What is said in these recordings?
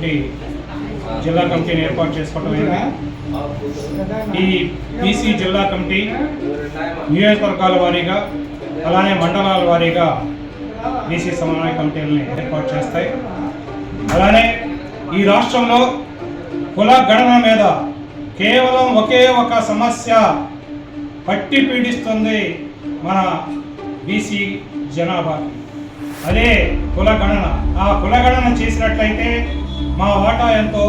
BC జిల్లా కమిటీని ఏర్పాటు చేసుకోవడం ఈ బీసీ జిల్లా కమిటీ నియోజకవర్గాల వారీగా అలానే మండలాల వారీగా బీసీ సమన్వయ కమిటీలని ఏర్పాటు చేస్తాయి. అలానే ఈ రాష్ట్రంలో కుల గణన మీద కేవలం ఒకే ఒక సమస్య పట్టి పీడిస్తుంది మన బీసీ జనాభాకి. అదే కులగణన ఆ కులగణన చేసినట్లయితే మా వాటా ఎంతో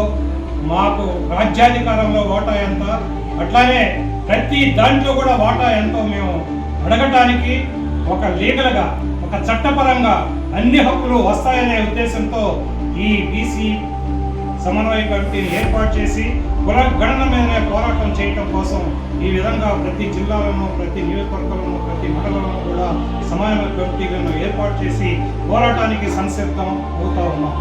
మాకు రాజ్యాధికారంలో ఓటా ఎంత అట్లానే ప్రతి దాంట్లో కూడా వాటా ఎంతో మేము అడగటానికి ఒక లీగల్గా ఒక చట్టపరంగా అన్ని హక్కులు వస్తాయనే ఉద్దేశంతో ఈ బీసీ సమన్వయ కమిటీని ఏర్పాటు చేసి కుల గణన మీదనే పోరాటం చేయటం కోసం ఈ విధంగా ప్రతి జిల్లాలోనూ ప్రతి నియోజకవర్గంలోనూ ప్రతి మండలంలో కూడా సమన్వయ కమిటీలను ఏర్పాటు చేసి పోరాటానికి సంసిద్ధం అవుతా ఉన్నాం.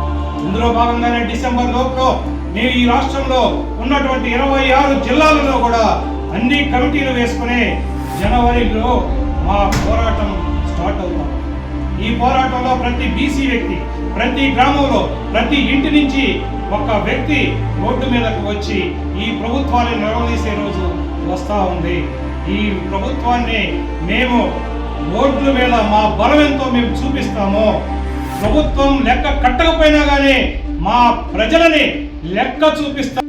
ఇందులో భాగంగానే డిసెంబర్ లోపులో నేను ఈ రాష్ట్రంలో ఉన్నటువంటి ఇరవై ఆరు జిల్లాలలో కూడా అన్ని కమిటీలు వేసుకుని జనవరిలో మా పోరాటం స్టార్ట్ అవుతాం. ఈ పోరాటంలో ప్రతి బీసీ వ్యక్తి ప్రతి గ్రామంలో ప్రతి ఇంటి నుంచి ఒక వ్యక్తి రోడ్డు మీదకు వచ్చి ఈ ప్రభుత్వాన్ని నిలదీసే రోజు వస్తూ ఉంది. ఈ ప్రభుత్వాన్ని మేము రోడ్ల మీద మా బలం ఎంతో మేము చూపిస్తాము. ప్రభుత్వం లెక్క కట్టకపోయినా కానీ మా ప్రజలని లెక్క చూపిస్తాం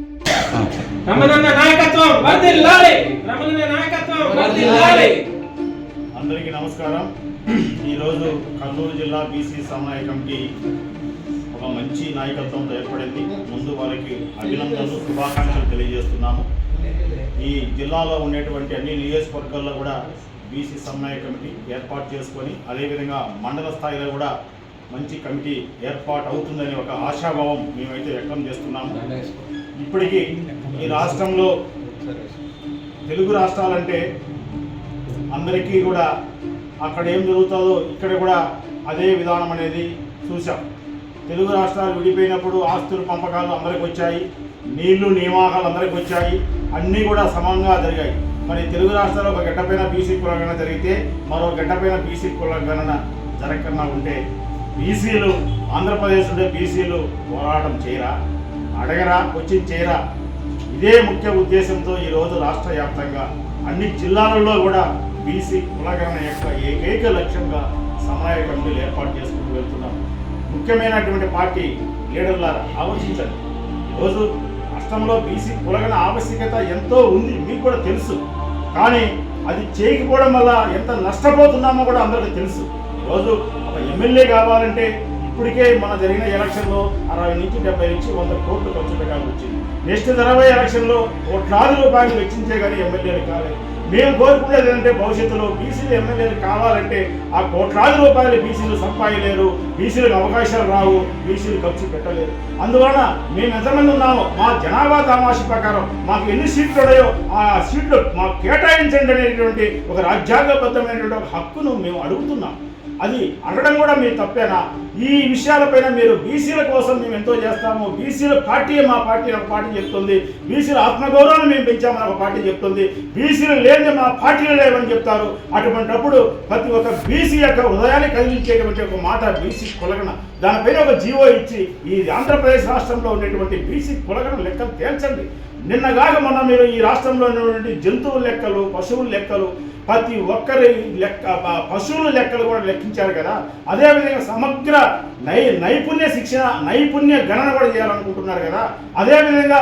రమణన్న నాయకత్వం వర్ధిల్లాలి. రమణన్న నాయకత్వం వర్ధిల్లాలి. అందరికీ నమస్కారం. ఈరోజు కర్నూలు జిల్లా బీసీ సమన్వయ కమిటీ ఒక మంచి నాయకత్వంతో ఏర్పడింది. ముందు వారికి అభినందనలు శుభాకాంక్షలు తెలియజేస్తున్నాము. ఈ జిల్లాలో ఉండేటువంటి అన్ని నియోజకవర్గాల్లో కూడా బీసీ సమన్వయ కమిటీ ఏర్పాటు చేసుకొని అదేవిధంగా మండల స్థాయిలో కూడా మంచి కమిటీ ఏర్పాటు అవుతుందని ఒక ఆశాభావం మేమైతే వ్యక్తం చేస్తున్నాము. ఇప్పటికీ ఈ రాష్ట్రంలో తెలుగు రాష్ట్రాలంటే అందరికీ కూడా అక్కడ ఏం జరుగుతుందో ఇక్కడ కూడా అదే విధానం అనేది చూసాం తెలుగు రాష్ట్రాలు విడిపోయినప్పుడు ఆస్తుల పంపకాలు అందరికి వచ్చాయి నీళ్ళు నియామకాలు అందరికి వచ్చాయి అన్నీ కూడా సమంగా జరిగాయి. మరి తెలుగు రాష్ట్రాల్లో ఒక గడ్డపైన బీసీ కులగణన జరిగితే మరో గడ్డపైన బీసీ కులగణన జరగకుండా ఉంటే బీసీలు ఆంధ్రప్రదేశ్ ఉండే బీసీలు పోరాటం చేయరా? అడగరా? వచ్చి చేయరా? ఇదే ముఖ్య ఉద్దేశంతో ఈరోజు రాష్ట్ర వ్యాప్తంగా అన్ని జిల్లాలలో కూడా బీసీ కులగరణ యొక్క ఏకైక లక్ష్యంగా సమన్వయ కమిటీలు ఏర్పాటు చేసుకుంటూ వెళ్తున్నాం. ముఖ్యమైనటువంటి పార్టీ లీడర్ల ఆలోచించండి. ఈరోజు రాష్ట్రంలో బీసీ కులగన ఆవశ్యకత ఎంతో ఉంది మీకు కూడా తెలుసు. కానీ అది చేయకపోవడం వల్ల ఎంత నష్టపోతున్నామో కూడా అందరికీ తెలుసు. ఈరోజు ఎమ్మెల్యే కావాలంటే ఇప్పటికే మన జరిగిన ఎలక్షన్లో అరవై నుంచి డెబ్బై నుంచి వంద కోట్లు ఖర్చు పెట్టాల్సి వచ్చింది. నెక్స్ట్ జరగబోయే ఎలక్షన్లో కోట్లాది రూపాయలు వెచ్చించే కానీ ఎమ్మెల్యేలు కాలేదు. మేము కోరుకునేది ఏంటంటే భవిష్యత్తులో బీసీలు ఎమ్మెల్యేలు కావాలంటే ఆ కోట్లాది రూపాయలు బీసీలు సంపాదలేరు బీసీలకు అవకాశాలు రావు బీసీలు ఖర్చు పెట్టలేరు. అందువలన మేము ఎంతమంది ఉన్నామో మా జనాభా తమాషి ప్రకారం మాకు ఎన్ని సీట్లు ఉన్నాయో ఆ సీట్లు మాకు కేటాయించండి అనేటువంటి ఒక రాజ్యాంగబద్ధమైనటువంటి ఒక హక్కును మేము అడుగుతున్నాం. అది అనడం కూడా మీరు తప్పేనా? ఈ విషయాలపైన మీరు బీసీల కోసం మేము ఎంతో చేస్తాము. బీసీల పార్టీ మా పార్టీ ఒక పార్టీ చెప్తుంది. బీసీల ఆత్మగౌరవాన్ని మేము పెంచామని ఒక పార్టీ చెప్తుంది. బీసీలు లేని మా పార్టీలు లేవని చెప్తారు. అటువంటప్పుడు ప్రతి ఒక్క బీసీ యొక్క హృదయాన్ని కదిలించేటువంటి ఒక మాట బీసీ కులగన. దానిపైన ఒక జీవో ఇచ్చి ఈ ఆంధ్రప్రదేశ్ రాష్ట్రంలో ఉండేటువంటి బీసీ కులగన లెక్కలు తేల్చండి. నిన్నగాక మొన్న మీరు ఈ రాష్ట్రంలో ఉన్నటువంటి జంతువుల లెక్కలు పశువుల లెక్కలు ప్రతి ఒక్కరి లెక్క పశువుల లెక్కలు కూడా లెక్కించారు కదా. అదేవిధంగా సమగ్ర నై నైపుణ్య శిక్షణ నైపుణ్య గణన కూడా చేయాలనుకుంటున్నారు కదా. అదేవిధంగా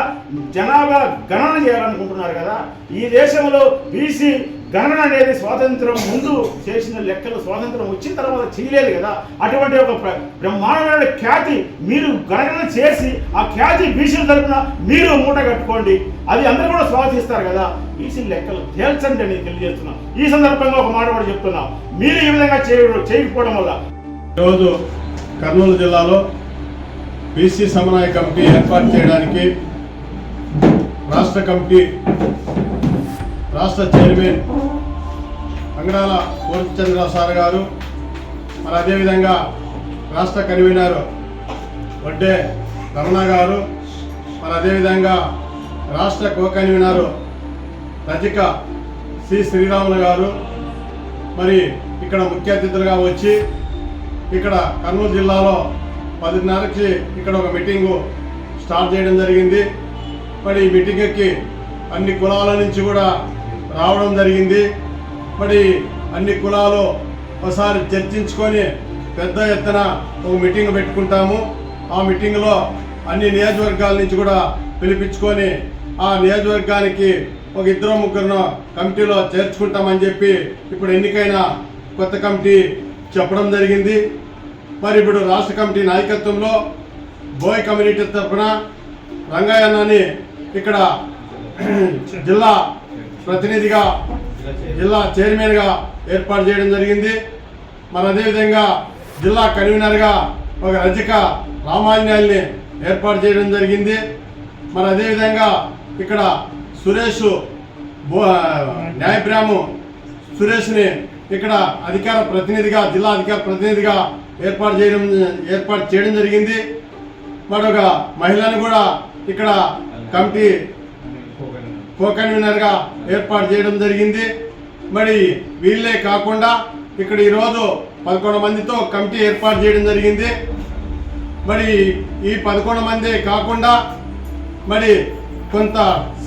జనాభా గణన చేయాలనుకుంటున్నారు కదా. ఈ దేశంలో బీసీ గణన అనేది స్వాతంత్రం ముందు చేసిన లెక్కలు స్వాతంత్రం వచ్చిన తర్వాత చేయలేదు కదా. అటువంటి ఒక ప్ర- బ్రహ్మాండమైన ఖ్యాతి మీరు గణన చేసి ఆ ఖ్యాతి బీసీల తరపున మీరు మూట కట్టుకోండి. అది అందరూ కూడా స్వాగతిస్తారు కదా. బీసీ లెక్కలు తేల్చండి అని తెలియజేస్తున్నాం. ఈ సందర్భంగా ఒక మాట కూడా చెప్తున్నాం. మీరు ఈ విధంగా చేయ చేయకపోవడం వల్ల. ఈరోజు కర్నూలు జిల్లాలో బీసీ సమన్వయ కమిటీ ఏర్పాటు చేయడానికి రాష్ట్ర కమిటీ రాష్ట్ర చైర్మన్ అంగడాల పూర్ణచంద్ర సార్ గారు మరి అదేవిధంగా రాష్ట్ర కన్వీనర్ వడ్డే రమణ గారు మరి అదేవిధంగా రాష్ట్ర co convener Rajika C Sriramulu గారు మరి ఇక్కడ ముఖ్య అతిథులుగా వచ్చి ఇక్కడ కర్నూలు జిల్లాలో పదిన్నరకి ఇక్కడ ఒక మీటింగు స్టార్ట్ చేయడం జరిగింది. మరి ఈ మీటింగ్కి అన్ని కులాల నుంచి కూడా రావడం జరిగింది. మరి అన్ని కులాలు ఒకసారి చర్చించుకొని పెద్ద ఎత్తున ఒక మీటింగ్ పెట్టుకుంటాము. ఆ మీటింగ్లో అన్ని నియోజకవర్గాల నుంచి కూడా పిలిపించుకొని ఆ నియోజకవర్గానికి ఒక ఇద్దరు ముగ్గురును కమిటీలో చేర్చుకుంటామని చెప్పి ఇప్పుడు ఎన్నికైన కొత్త కమిటీ చెప్పడం జరిగింది. మరి ఇప్పుడు రాష్ట్ర కమిటీ నాయకత్వంలో బోయ్ కమ్యూనిటీ తరఫున రంగయ్యన్నని ఇక్కడ జిల్లా ప్రతినిధిగా జిల్లా చైర్మన్గా ఏర్పాటు చేయడం జరిగింది. మరి అదేవిధంగా జిల్లా కన్వీనర్గా ఒక రజక రామాంజనేయుల్ని ఏర్పాటు చేయడం జరిగింది. మరి అదేవిధంగా ఇక్కడ సురేష్ న్యాయప్రాము సురేష్ని ఇక్కడ అధికార ప్రతినిధిగా జిల్లా అధికార ప్రతినిధిగా ఏర్పాటు చేయడం ఏర్పాటు చేయడం జరిగింది. మరొక మహిళను కూడా ఇక్కడ కమిటీ కో కన్వీనర్గా ఏర్పాటు చేయడం జరిగింది. మరి వీళ్ళే కాకుండా ఇక్కడ ఈరోజు పదకొండు మందితో కమిటీ ఏర్పాటు చేయడం జరిగింది. మరి ఈ పదకొండు మంది కాకుండా మరి కొంత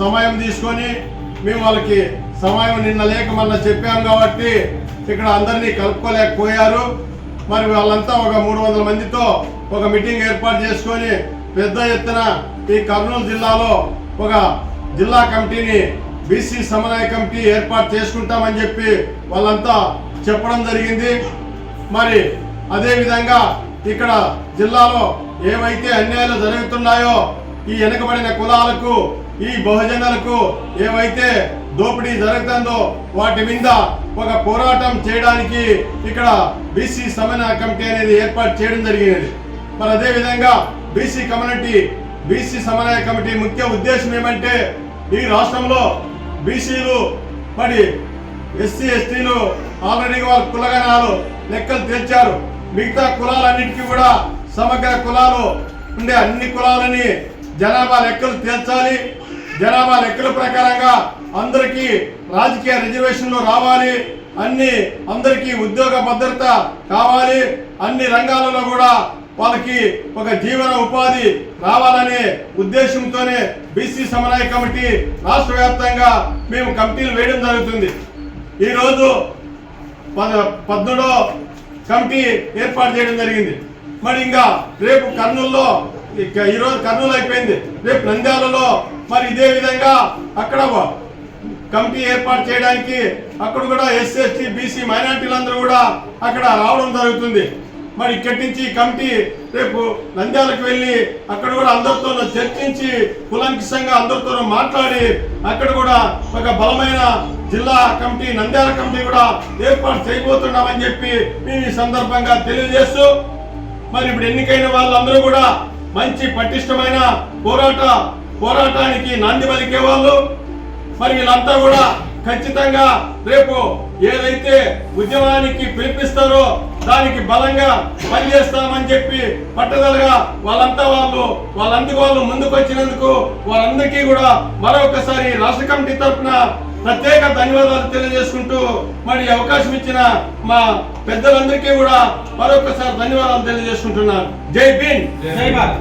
సమయం తీసుకొని మేము వాళ్ళకి సమయం నిన్న లేక మొన్న చెప్పాం కాబట్టి ఇక్కడ అందరినీ కలుపుకోలేకపోయారు. మరి వాళ్ళంతా ఒక మూడు వందల మందితో ఒక మీటింగ్ ఏర్పాటు చేసుకొని పెద్ద ఎత్తున ఈ కర్నూలు జిల్లాలో ఒక జిల్లా కమిటీని బీసీ సమన్వయ కమిటీ ఏర్పాటు చేసుకుంటామని చెప్పి వాళ్ళంతా చెప్పడం జరిగింది. మరి అదేవిధంగా ఇక్కడ జిల్లాలో ఏవైతే అన్యాయాలు జరుగుతున్నాయో ఈ వెనుకబడిన కులాలకు ఈ బహుజనులకు ఏవైతే దోపిడీ జరుగుతుందో వాటి మీద ఒక పోరాటం చేయడానికి ఇక్కడ బీసీ సమన్వయ కమిటీ అనేది ఏర్పాటు చేయడం జరిగినది. మరి అదేవిధంగా బీసీ కమ్యూనిటీ బీసీ సమన్వయ కమిటీ ముఖ్య ఉద్దేశం ఏమంటే ఈ రాష్ట్రంలో బీసీలు మరి ఎస్సీ ఎస్టీలు ఆల్రెడీ వాళ్ళ కులగణాలు లెక్కలు తెచ్చారు మిగతా కులాలన్నిటికీ కూడా సమగ్ర కులాలు ఉండే అన్ని కులాలని జనాభా లెక్కలు తేల్చాలి. జనాభా లెక్కల ప్రకారంగా అందరికీ రాజకీయ రిజర్వేషన్లు రావాలి. అన్ని అందరికీ ఉద్యోగ భద్రత కావాలి. అన్ని రంగాలలో కూడా వాళ్ళకి ఒక జీవన ఉపాధి రావాలనే ఉద్దేశంతోనే బీసీ సమన్వయ కమిటీ రాష్ట్ర వ్యాప్తంగా మేము కమిటీలు వేయడం జరుగుతుంది. ఈరోజు పద పద్మూడో కమిటీ ఏర్పాటు చేయడం జరిగింది. మరి ఇంకా రేపు కర్నూలులో ఈరోజు కర్నూలు అయిపోయింది. రేపు నంద్యాలలో మరి ఇదే విధంగా అక్కడ కమిటీ ఏర్పాటు చేయడానికి అక్కడ కూడా ఎస్సీ ఎస్టీ బీసీ మైనార్టీలందరూ కూడా అక్కడ రావడం జరుగుతుంది. మరి ఇక్కడి నుంచి కమిటీ రేపు నంద్యాలకు వెళ్ళి అక్కడ కూడా అందరితోనూ చర్చించి కులంకిసంగా అందరితోనూ మాట్లాడి అక్కడ కూడా ఒక బలమైన జిల్లా కమిటీ నంద్యాల కమిటీ కూడా ఏర్పాటు చేయబోతున్నామని చెప్పి మేము ఈ సందర్భంగా తెలియజేస్తూ మరి ఇప్పుడు ఎన్నికైన వాళ్ళందరూ కూడా మంచి పటిష్టమైన పోరాట పోరాటానికి నాంది పలికే వాళ్ళు. మరి వీళ్ళంతా కూడా ఖచ్చితంగా రేపు ఏదైతే ఉద్యమానికి పిలిపిస్తారో దానికి బలంగా పనిచేస్తామని చెప్పి పట్టుదలగా వాళ్ళంతా వాళ్ళు వాళ్ళందుకు వాళ్ళు ముందుకు వచ్చినందుకు వాళ్ళందరికీ కూడా మరొకసారి రాష్ట్ర కమిటీ తరఫున ప్రత్యేక ధన్యవాదాలు తెలియజేసుకుంటూ మరి ఈ అవకాశం ఇచ్చిన మా పెద్దలందరికీ కూడా మరొకసారి ధన్యవాదాలు తెలియజేసుకుంటున్నాను. జై భీమ్! జై భారత్!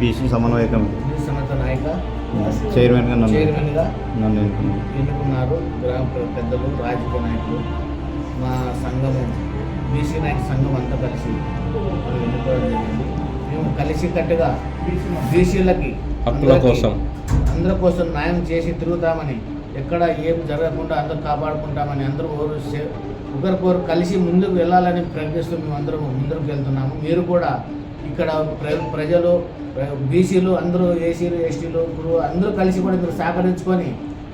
బీసీ సమన్వయ కమిటీ. సంస్థ నాయక చైర్మన్గా నన్ను చైర్మన్గా నన్ను ఎన్నుకున్నారు. గ్రామ పెద్దలు రాజకీయ నాయకులు మా సంఘము బీసీ నాయక సంఘం అంతా కలిసి మనం ఎన్నుకోవడం జరిగింది. మేము కలిసి కట్టుగా బీసీలకి హక్కుల కోసం. అందరి కోసం న్యాయం చేసి తిరుగుతామని ఎక్కడ ఏం జరగకుండా అందరూ కాపాడుకుంటామని అందరూ ఒకరు సే- ఒకరికొకరు కలిసి ముందుకు వెళ్ళాలని ప్రయత్నిస్తూ మేము అందరం ముందుకు వెళ్తున్నాము. మీరు కూడా ఇక్కడ ప్ర ప్రజలు బీసీలు అందరూ ఏసీలు ఎస్టీలు గురు అందరూ కలిసి కూడా మీరు సహకరించుకొని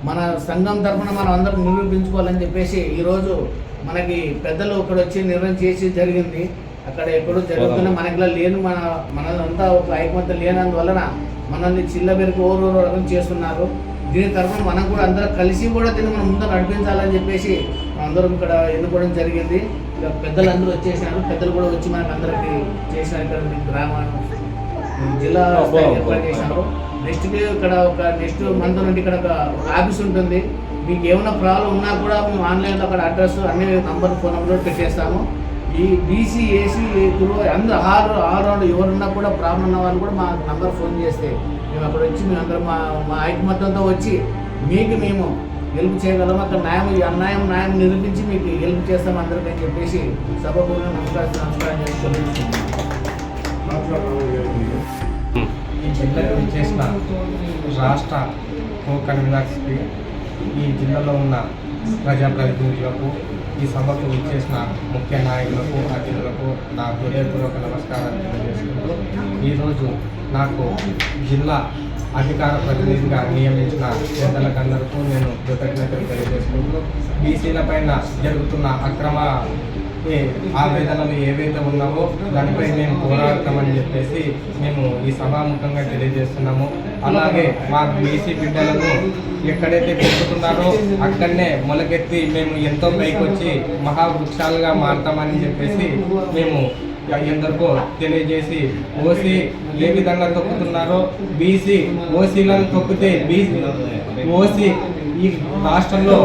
మన సంఘం తరఫున మనం అందరం నిరూపించుకోవాలని చెప్పేసి ఈరోజు మనకి పెద్దలు ఇక్కడ వచ్చి నిర్ణయం చేసి జరిగింది. అక్కడ ఎక్కడో జరుగుతున్న మనకి లేని మన మనంతా ఒక ఐకమత్యం లేనందువలన మనల్ని చిల్లబెరికి ఓరు రకం చేస్తున్నారు. దీని తరఫున మనం కూడా అందరం కలిసి కూడా దీన్ని మనం ముందు నడిపించాలని చెప్పేసి అందరం ఇక్కడ ఎన్నుకోవడం జరిగింది. పెద్దలందరూ వచ్చేసినారు పెద్దలు కూడా వచ్చి మనకు అందరికి చేసినారు ఇక్కడ జిల్లా ఏర్పాటు చేసినారు నెక్స్ట్ ఇక్కడ ఒక నెక్స్ట్ మంత్ నుండి ఇక్కడ ఒక ఆఫీస్ ఉంటుంది. మీకు ఏమైనా ప్రాబ్లం ఉన్నా కూడా మేము ఆన్లైన్లో అక్కడ అడ్రస్ అన్ని నంబర్ ఫోన్ నెంబర్ పెట్టేస్తాము. ఈ బీసీ ఏసీ అందరూ ఆల్ ఆల్ రౌండ్ ఎవరున్నా కూడా ప్రాబ్లం ఉన్న వాళ్ళు కూడా మా నంబర్ ఫోన్ చేస్తే మేము అక్కడ వచ్చి మేము అందరం మా మా ఐకమత్యంతో వచ్చి మీకు మేము హెల్ప్ చేయగలం అక్కడ న్యాయం ఈ అన్యాయం న్యాయం నిరూపించి మీకు హెల్ప్ చేస్తాం అందరికీ అని చెప్పేసి సభపూర్వక నమస్కారం నమస్కారం చేస్తున్నాం ఈ జిల్లా చేసిన రాష్ట్ర కో కన్వీనర్స్కి ఈ జిల్లాలో ఉన్న ప్రజాప్రతినిధులకు ఈ సభకు ఇచ్చేసిన ముఖ్య నాయకులకు అతిథులకు నా హృదయపూర్వక నమస్కారాలు తెలియజేసుకుంటూ ఈరోజు నాకు జిల్లా అధికార ప్రతినిధిగా నియమించిన పెద్దలకందరికీ నేను కృతజ్ఞతలు తెలియజేసుకుంటూ బీసీల పైన జరుగుతున్న అక్రమ ఆవేదనలు ఏవైతే ఉన్నావో దానిపై మేము పోరాడతామని చెప్పేసి మేము ఈ సభాముఖంగా తెలియజేస్తున్నాము. అలాగే మా బీసీ బిడ్డలను ఎక్కడైతే పెంచుతున్నారో అక్కడనే మొలకెత్తి మేము ఎంతో పైకొచ్చి మహావృక్షాలుగా మారుతామని చెప్పేసి మేము ఎందరికో తెలియజేసి ఓసీ ఏ విధంగా తొక్కుతున్నారో బీసీ ఓసీలను తొక్కితే బీసీ ఓసీ ఈ రాష్ట్రంలో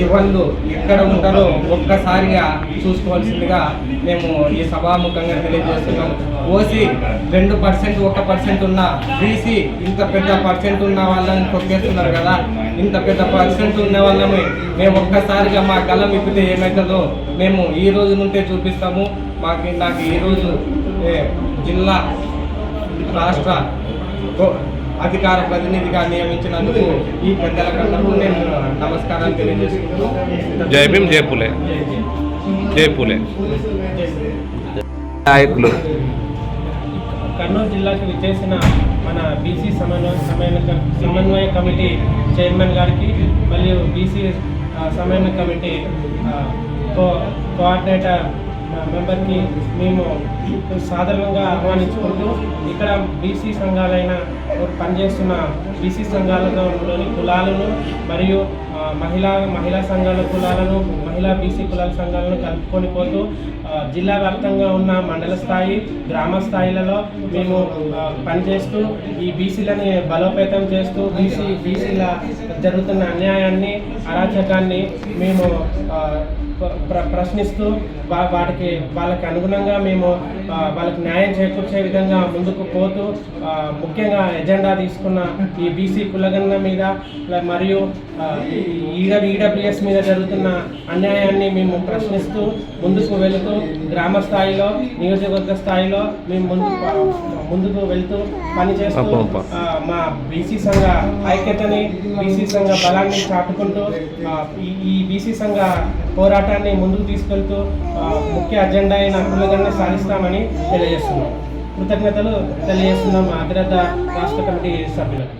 ఈ వాళ్ళు ఎక్కడ ఉంటారో ఒక్కసారిగా చూసుకోవాల్సిందిగా మేము ఈ సభాముఖంగా తెలియజేస్తున్నాం ఓసీ రెండు పర్సెంట్ ఒక పర్సెంట్ ఉన్న బీసీ ఇంత పెద్ద పర్సెంట్ ఉన్న వాళ్ళని కొట్టేస్తున్నారు కదా. ఇంత పెద్ద పర్సెంట్ ఉన్న వాళ్ళని మేము ఒక్కసారిగా మా గలం ఇప్పితే ఏమవుతుందో మేము ఈ రోజు నుండే చూపిస్తాము. మాకు నాకు ఈరోజు జిల్లా రాష్ట్ర అధికార ప్రతినిధిగా నియమించినందుకు ఈ పెద్దల కన్నా నేను నమస్కారాలు తెలియజేసుకుంటూ జై భీమ్ జై పులే. జై పులే. నాయకులు. కర్నూలు జిల్లాకు విచ్చేసిన మన బీసీ సమన్వయ సమన్వయ సమన్వయ కమిటీ చైర్మన్ గారికి మరియు బీసీ సమన్వయ కమిటీ కో కోఆర్డినేటర్ మెంబర్కి మేము సాధారణంగా ఆహ్వానించుకుంటూ ఇక్కడ బీసీ సంఘాలైన పనిచేస్తున్న బీసీ సంఘాలలోని కులాలను మరియు మహిళా మహిళా సంఘాల కులాలను మహిళా బీసీ కులాల సంఘాలను కలుపుకొని పోతూ జిల్లా వ్యాప్తంగా ఉన్న మండల స్థాయి గ్రామ స్థాయిలలో మేము పనిచేస్తూ ఈ బీసీలని బలోపేతం చేస్తూ బీసీ బీసీల జరుగుతున్న అన్యాయాన్ని అరాచకాన్ని మేము ప్రశ్నిస్తూ వా- వాటికి వాళ్ళకి అనుగుణంగా మేము వాళ్ళకి న్యాయం చేకూర్చే విధంగా ముందుకు పోతూ ముఖ్యంగా ఎజెండా తీసుకున్న ఈ బీసీ కులగన్న మీద మరియు ఆ, ఈడ- ఈడబ్ల్యూఎస్ మీద జరుగుతున్న అన్యాయాన్ని మేము ప్రశ్నిస్తూ ముందుకు వెళుతూ గ్రామ స్థాయిలో నియోజకవర్గ స్థాయిలో మేము ముందుకు ముందుకు వెళ్తూ పనిచేస్తూ మా బీసీ సంఘ ఐక్యతని బీసీ సంఘ బలాన్ని చాటుకుంటూ ఈ- ఈ బీసీ సంఘ పోరాటాన్ని ముందుకు తీసుకెళ్తూ ముఖ్య అజెండా అయిన కులగన్న సాధిస్తామని తెలియజేస్తున్నాం. కృతజ్ఞతలు తెలియజేస్తున్నాం అగ్రత రాష్ట్ర కమిటీ సభ్యులకు.